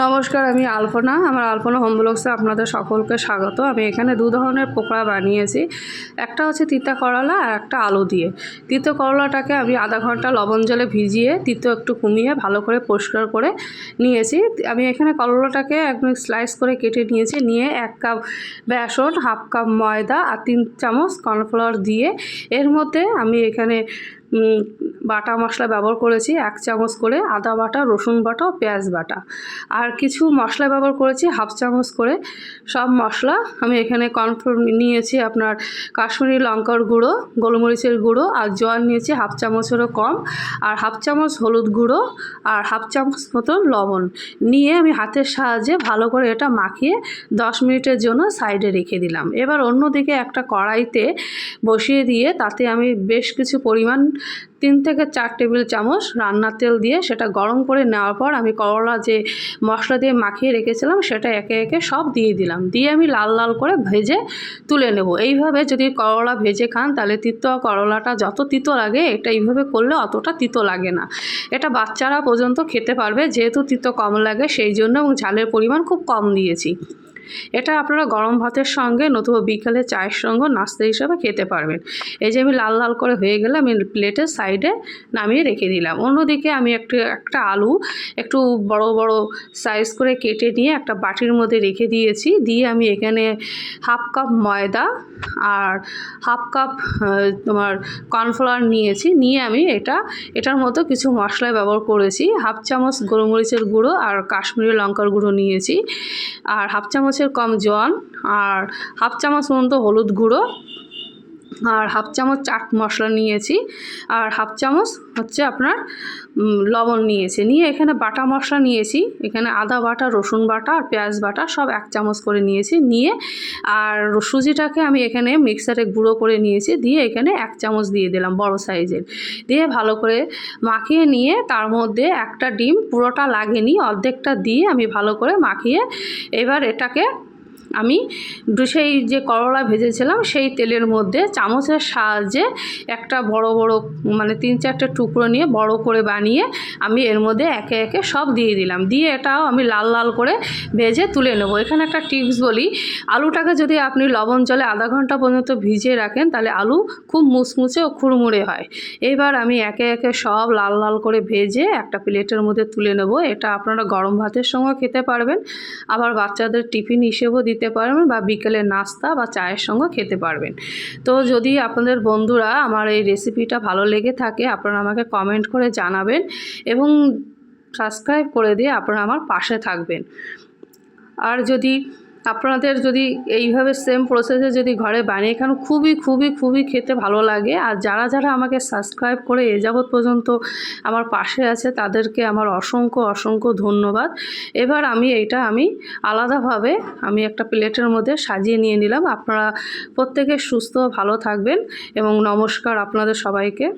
নমস্কার, আমি আলপনা। আমার আলপনা হোম ব্লগসে আপনাদের সকলকে স্বাগত। আমি এখানে দু ধরনের পকোড়া বানিয়েছি। একটা হচ্ছে তিতা করলা আর একটা আলু দিয়ে। তিতো করলাটাকে আমি আধা ঘণ্টা লবণ জলে ভিজিয়ে, তিতো একটু কমিয়ে ভালো করে পরিষ্কার করে নিয়েছি। আমি এখানে করলাটাকে একদম স্লাইস করে কেটে নিয়েছি। নিয়ে এক কাপ বেসন, হাফ কাপ ময়দা আর তিন চামচ কর্নফ্লাওয়ার দিয়ে এর মধ্যে আমি এখানে বাটা মশলা ব্যবহার করেছি, এক চামচ করে আদা বাটা, রসুন বাটা, পেঁয়াজ বাটা। আর কিছু মশলা ব্যবহার করেছি, হাফ চামচ করে। সব মশলা আমি এখানে কনফার্ম নিয়েছি আপনার কাশ্মীরি লঙ্কার গুঁড়ো, গোলমরিচের গুঁড়ো আর জল নিয়েছি হাফ চামচেরও কম। আর হাফ চামচ হলুদ গুঁড়ো আর হাফ চামচ মতো লবণ। নিয়ে আমি হাতের সাহায্যে ভালো করে এটা মাখিয়ে দশ মিনিটের জন্য সাইডে রেখে দিলাম। এবার অন্যদিকে একটা কড়াইতে বসিয়ে দিয়ে তাতে আমি বেশ কিছু পরিমাণ তিন থেকে চার টেবিল চামচ রান্নার তেল দিয়ে সেটা গরম করে নেওয়ার পর আমি করলা যে মশলা দিয়ে মাখিয়ে রেখেছিলাম, সেটা একে একে সব দিয়ে দিলাম। দিয়ে আমি লাল লাল করে ভেজে তুলে নেব। এইভাবে যদি করলা ভেজে খান, তাহলে তিতো করলাটা যত তিতো লাগে, এটা এইভাবে করলে অতটা তিতো লাগে না। এটা বাচ্চারা পর্যন্ত খেতে পারবে, যেহেতু তিতো কম লাগে, সেই জন্য এবং ঝালের পরিমাণ খুব কম দিয়েছি। এটা আপনারা গরম ভাতের সঙ্গে নতুবা বিকালে চায়ের সঙ্গে নাস্তা হিসাবে খেতে পারবেন। এই যে আমি লাল লাল করে হয়ে গেলে আমি প্লেটের সাইডে নামিয়ে রেখে দিলাম। অন্যদিকে আমি একটু, একটা আলু একটু বড় বড় সাইজ করে কেটে নিয়ে একটা বাটির মধ্যে রেখে দিয়েছি। দিয়ে আমি এখানে হাফ কাপ ময়দা আর হাফ কাপ তোমার কর্নফ্লাওয়ার নিয়েছি। নিয়ে আমি এটা, এটার মতো কিছু মশলা ব্যবহার করেছি। হাফ চামচ গোলমরিচের গুঁড়ো আর কাশ্মীরি লঙ্কার গুঁড়ো নিয়েছি। আর হাফ চামচের কম জল আর হাফ চামচ মতো হলুদ গুঁড়ো আর হাফ চামচ চাট মশলা নিয়েছি। আর হাফ চামচ হচ্ছে আপনার লবণ নিয়েছি। নিয়ে এখানে বাটা মশলা নিয়েছি। এখানে আদা বাটা, রসুন বাটা আর পেঁয়াজ বাটা সব এক চামচ করে নিয়েছি। নিয়ে আর সুজিটাকে আমি এখানে মিক্সারে গুঁড়ো করে নিয়েছি। দিয়ে এখানে এক চামচ দিয়ে দিলাম বড় সাইজের। দিয়ে ভালো করে মাখিয়ে নিয়ে তার মধ্যে একটা ডিম, পুরোটা লাগেনি, অর্ধেকটা দিয়ে আমি ভালো করে মাখিয়ে এবার এটাকে আমি সেই যে করলা ভেজেছিলাম, সেই তেলের মধ্যে চামচের সাহায্যে একটা বড় বড় মানে তিন চারটে টুকরো নিয়ে বড় করে বানিয়ে আমি এর মধ্যে একে একে সব দিয়ে দিলাম। দিয়ে এটাও আমি লাল লাল করে ভেজে তুলে নেব। এখানে একটা টিপস বলি, আলুটাকে যদি আপনি লবণ জলে আধা ঘণ্টা পর্যন্ত ভিজিয়ে রাখেন, তাহলে আলু খুব মুচমুচে ও খুড়মুড়ে হয়। এবার আমি একে একে সব লাল লাল করে ভেজে একটা প্লেটের মধ্যে তুলে নেব। এটা আপনারা গরম ভাতের সঙ্গে খেতে পারবেন। আবার বাচ্চাদের টিফিন হিসেবেও দিতে পারবেন বা বিকেলের নাস্তা বা চায়ের সঙ্গে খেতে পারবেন। তো যদি আপনাদের বন্ধুরা আমার এই রেসিপিটা ভালো লেগে থাকে, আপনারা আমাকে কমেন্ট করে জানাবেন এবং সাবস্ক্রাইব করে দিয়ে আপনারা আমার পাশে থাকবেন। আর যদি আপনাদের যদি এইভাবে সেম প্রসেসে যদি ঘরে বানিয়ে খান, খুবই খুবই খুবই খেতে ভালো লাগে। আর যারা যারা আমাকে সাবস্ক্রাইব করে এ যাবৎ পর্যন্ত আমার পাশে আছে, তাদেরকে আমার অসংখ্য অসংখ্য ধন্যবাদ। এবার আমি এইটা আমি আলাদাভাবে আমি একটা প্লেটের মধ্যে সাজিয়ে নিয়ে নিলাম। আপনারা প্রত্যেকে সুস্থ, ভালো থাকবেন এবং নমস্কার আপনাদের সবাইকে।